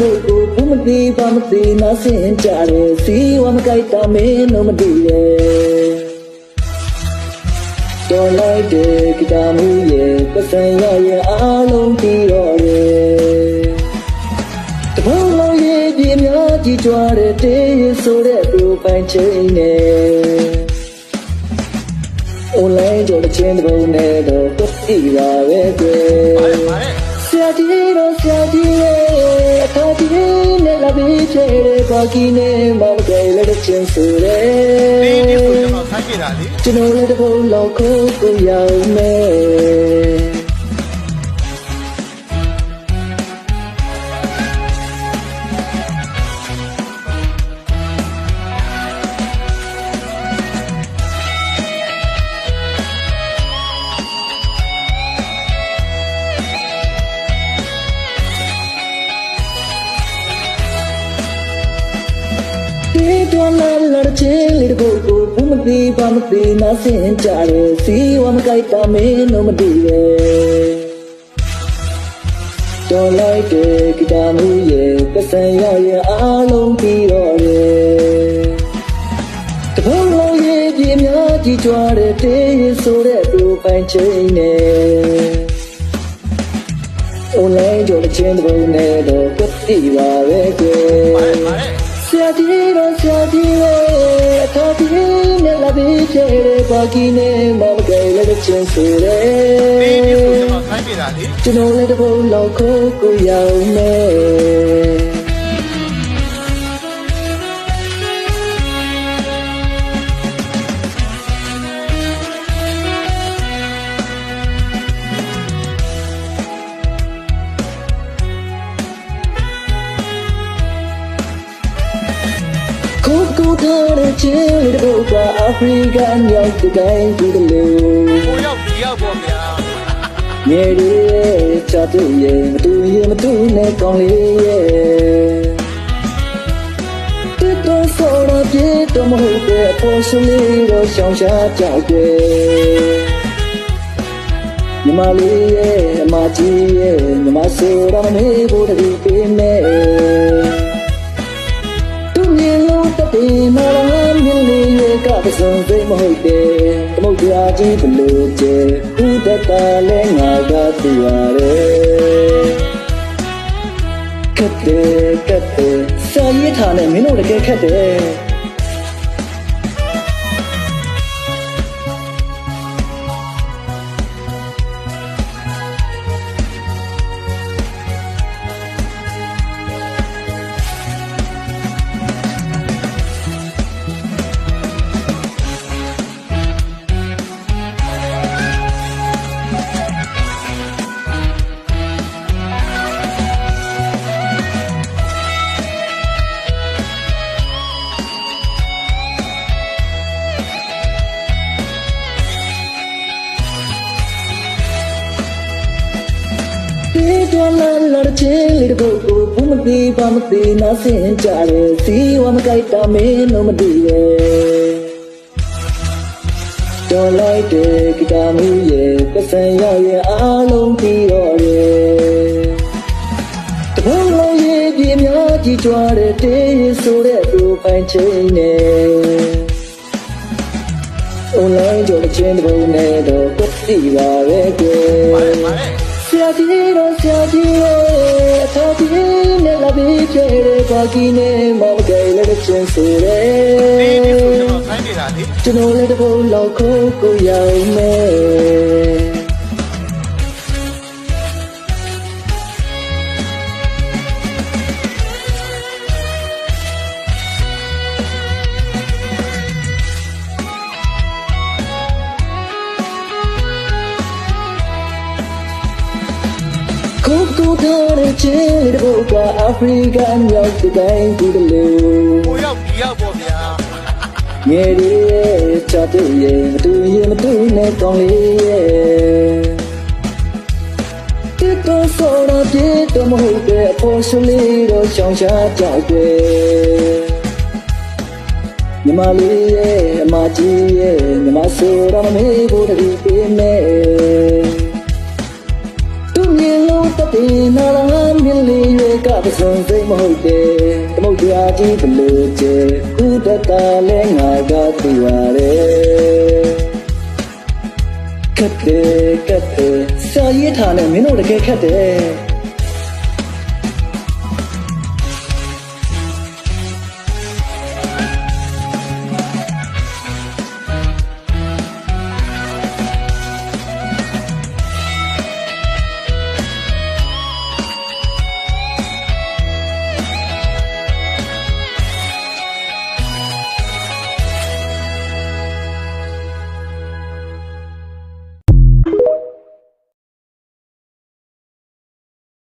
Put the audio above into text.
ဖို့ကိုဘုမသိဘာမသိနာစင်ကြတယ်စီဝမကြိုက်တာမင်းတို့မသိရဲ့တော်လိုက်တဲ့ဂီတာမူရဲ့ပတ်စံရရဲ့အားလုံးပြီးတော့တယ်တဘောလုံးရဲ့ဒီအများကြီးကြွားတဲ့တေးရဆိုတဲ့ပြိုပိုင်ချင်းနဲ့ online ကြော်တဲ့ချင်းတစ်ပုံနဲ့တော့ပြည့်ပါပဲကွယ်ပါလေပါလေဆ ရာကြီးတော့ဆရာကြီးရဲ့အခါကြီးနဲ့လာပြီးချေတဲ့ဘာကီနဲ့မမကလေးလက်ချင်းဆိုတဲ့ဒီဒီဆိုကျွန်တော်ဆိုင်ပြတာလေကျွန်တော်လည်းတစ်ပုံလောက်ကိုကိုရောက်မယ် ဒီတော့လာလာချင်းလေးတစ်ပုတ်ကိုဘုမသိဘာမသိနာစင်ကြတယ်စီဝမကြိုက်တာမင်းတို့မသိရဲ့တော်လိုက်တဲ့ဂီတာမူရဲ့ပတ်စံရရဲ့အားလုံးပြီးတော့တယ်တဘောလုံးရဲ့ဒီအများကြီးကြွားတဲ့တေးရဆိုတဲ့ပြိုပိုင်ချင်းနဲ့ online ကြော်တဲ့ချင်းတစ်ပုံနဲ့တော့ပြည့်ပါပဲကွယ်ပါလေပါလေ ဆရာကြီးတော့ဆရာကြီးရဲ့အခါကြီးနဲ့လာပြီးချေတဲ့ဘာကီနဲ့မမကလေးလက်ချင်းဆိုတဲ့ဒီဒီဆိုကျွန်တော်ဆိုင်ပြတာလေကျွန်တော်လည်းတစ်ပုံလောက်ကိုကိုရောက်မယ် တဲ့ချင်းလေးတစ်ပုတ်ကအာဖရိကန်ရောက်တဲ့တိုင်းဒီလိုကိုရောက်ဒီရောက်ပေါ့ဗျာမြေရီရဲ့ချာတူရဲ့မတူရဲ့မတူနဲ့ကောင်းလေးရဲ့တစ်တော့ဆော်ရပြေတော့မဟုတ်တဲ့အဖို့ရှလေးတော့ရှောင်ရှားကြောက်ွယ်ညီမလေးရဲ့အမကြီးရဲ့ညီမဆိုတော့မမေးဖို့တည်းပေးမယ်သူမြင် လို့တတိမလားမြင်လေးရဲ့ကပစုံသိမဟုတ်တယ်သမုတ်တရားကြီးဘလို့ကျဲခုတတလဲငါကသူရတယ်ကတ်တယ်ကတ်တယ်စာရေးထားနဲ့မင်းတို့တကယ်ခက်တယ် ဒီတော့လာလာချင်းလေးတစ်ပုတ်ကိုဘုမသိဘာမသိနာစင်ကြတယ်စီဝမကြိုက်တာမင်းတို့မသိရဲ့တော်လိုက်တဲ့ဂီတာမူရဲ့ပတ်စံရရဲ့အားလုံးပြီးတော့တယ်တဘောလုံးရဲ့ဒီအများကြီးကြွားတဲ့တေးရဆိုတဲ့ပြိုပိုင်ချင်းနဲ့ online ကြော်တဲ့ချင်းတစ်ပုံနဲ့တော့ပြည့်ပါပဲကွယ်ပါလေပါလေဆ ရာကြီးတော့ဆရာကြီးရဲ့အခါကြီးနဲ့လာပြီးချေတဲ့ဘာကီနဲ့မမကလေးလက်ချင်းဆိုတဲ့ဒီဒီဆိုကျွန်တော်ဆိုင်ပြတာလေကျွန်တော်လည်းတစ်ပုံလောက်ကိုကိုရောက်မယ် ကိုကိုထားတဲ့ချင်းလေးတစ်ပုတ်ကအာဖရိကန်ရောက်တဲ့တိုင်းဒီလိုကိုရောက်ဒီရောက်ပေါ့ဗျာငယ်ရီရဲ့ချာတူရဲ့မတူရဲ့မတူနဲ့ကောင်းလေးရဲ့တစ်တော့ဆော်ရပြေတော့မဟုတ်တဲ့အဖို့ရှလေးတော့ရှောင်ရှားကြောက်ွယ်ညီမလေးရဲ့အမကြီးရဲ့ညီမဆိုတော့မမေးဖို့တည်းပေးမယ်သူမြင်လို့ တတဲ့နာလာမြင်လေးရွယ်ကပစုံစိတ်မဟုတ်တယ်သမုတ်တရားကြီးဘလို့ကျဲဥဒတလဲငါကသိရတယ်ခက်တယ်ခက်တယ်စာရေးထားနဲ့မင်းတို့တကယ်ခက်တယ်